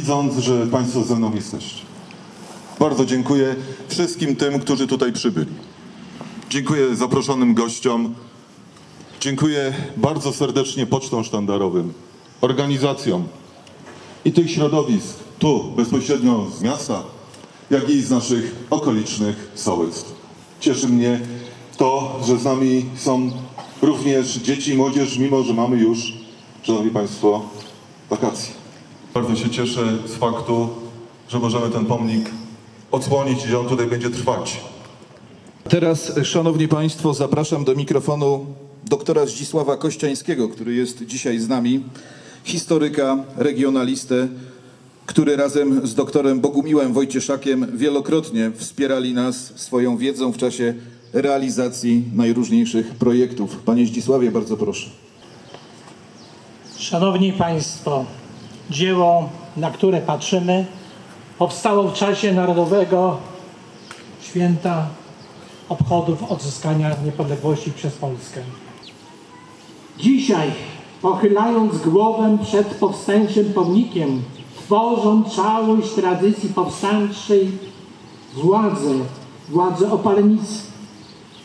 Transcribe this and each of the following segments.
widząc, że Państwo ze mną jesteście. Bardzo dziękuję wszystkim tym, którzy tutaj przybyli. Dziękuję zaproszonym gościom. Dziękuję bardzo serdecznie pocztom sztandarowym, organizacjom i tych środowisk tu, bezpośrednio z miasta, jak i z naszych okolicznych sołectw. Cieszy mnie to, że z nami są również dzieci i młodzież, mimo że mamy już, Szanowni Państwo, wakacje. Bardzo się cieszę z faktu, że możemy ten pomnik odsłonić i że on tutaj będzie trwać. Teraz, szanowni państwo, zapraszam do mikrofonu doktora Zdzisława Kościańskiego, który jest dzisiaj z nami, historyka, regionalistę, który razem z doktorem Bogumiłem Wojcieszakiem wielokrotnie wspierali nas swoją wiedzą w czasie realizacji najróżniejszych projektów. Panie Zdzisławie, bardzo proszę. Szanowni Państwo, dzieło, na które patrzymy, powstało w czasie Narodowego Święta Obchodów Odzyskania Niepodległości przez Polskę. Dzisiaj, pochylając głowę przed powstańczym pomnikiem, tworząc całość tradycji powstańczej, władze, władze opalenicy,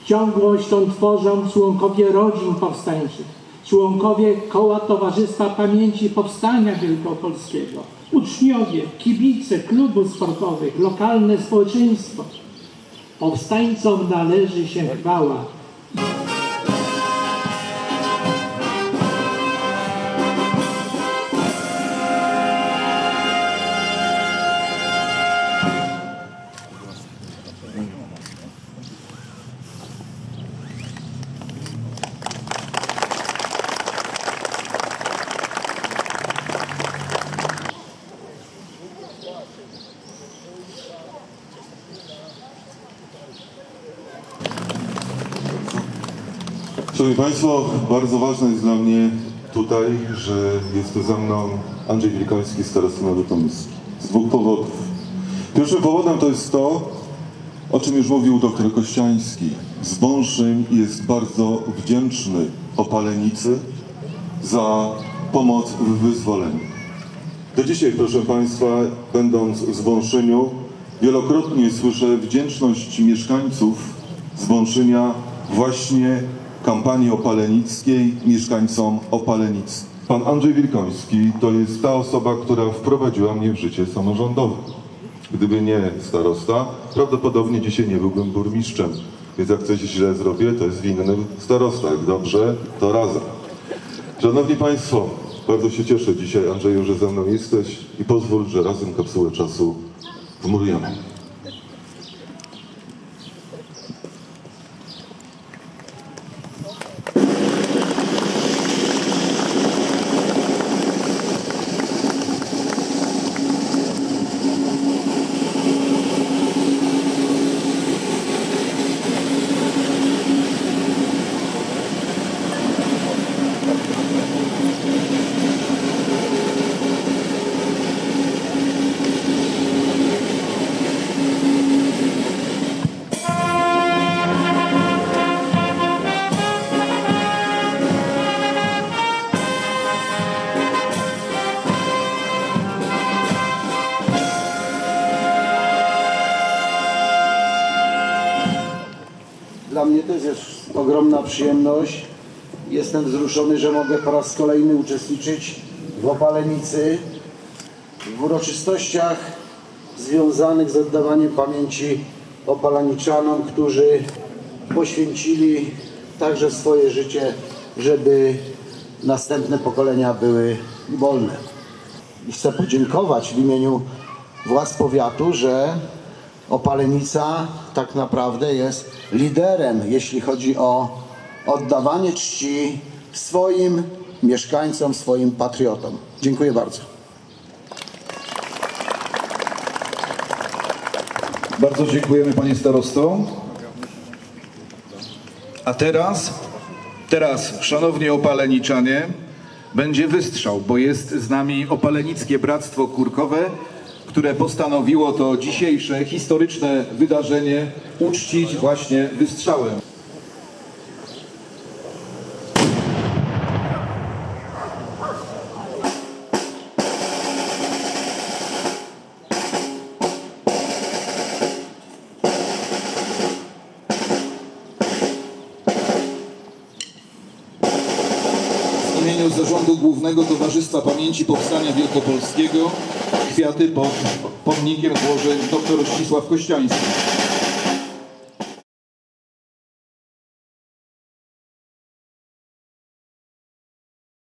Ciągłość tą tworzą członkowie rodzin powstańczych, członkowie Koła Towarzystwa Pamięci Powstania Wielkopolskiego, uczniowie, kibice klubów sportowych, lokalne społeczeństwo. Powstańcom należy się chwała. Szanowni Państwo, bardzo ważne jest dla mnie tutaj, że jest tu ze mną Andrzej Wilkoński, starosta Nowy Tomyski. Z dwóch powodów. Pierwszym powodem to jest to, o czym już mówił doktor Kościański. Z Wąszyn jest bardzo wdzięczny opalenicy za pomoc w wyzwoleniu. Do dzisiaj, proszę Państwa, będąc w Wąszyniu, wielokrotnie słyszę wdzięczność mieszkańców z Wąszynia właśnie kampanii opalenickiej mieszkańcom Opalenic. Pan Andrzej Wilkoński to jest ta osoba, która wprowadziła mnie w życie samorządowe. Gdyby nie starosta, prawdopodobnie dzisiaj nie byłbym burmistrzem. Więc jak coś źle zrobię, to jest winny starosta. Jak dobrze, to razem. Szanowni Państwo, bardzo się cieszę dzisiaj, Andrzeju, że ze mną jesteś i pozwól, że razem kapsułę czasu wmurujemy. Dla mnie też jest ogromna przyjemność. Jestem wzruszony, że mogę po raz kolejny uczestniczyć w opalenicy, w uroczystościach związanych z oddawaniem pamięci opalaniczanom, którzy poświęcili także swoje życie, żeby następne pokolenia były wolne. I chcę podziękować w imieniu władz powiatu, że Opalenica tak naprawdę jest liderem, jeśli chodzi o oddawanie czci swoim mieszkańcom, swoim patriotom. Dziękuję bardzo. Bardzo dziękujemy panie starosto. A teraz, teraz, szanowni opaleniczanie, będzie wystrzał, bo jest z nami Opalenickie Bractwo Kurkowe, które postanowiło to dzisiejsze historyczne wydarzenie uczcić właśnie wystrzałem. W imieniu Zarządu Głównego Towarzystwa Pamięci Powstania Wielkopolskiego kwiaty pod pomnikiem złoży dr Ścisław Kościański.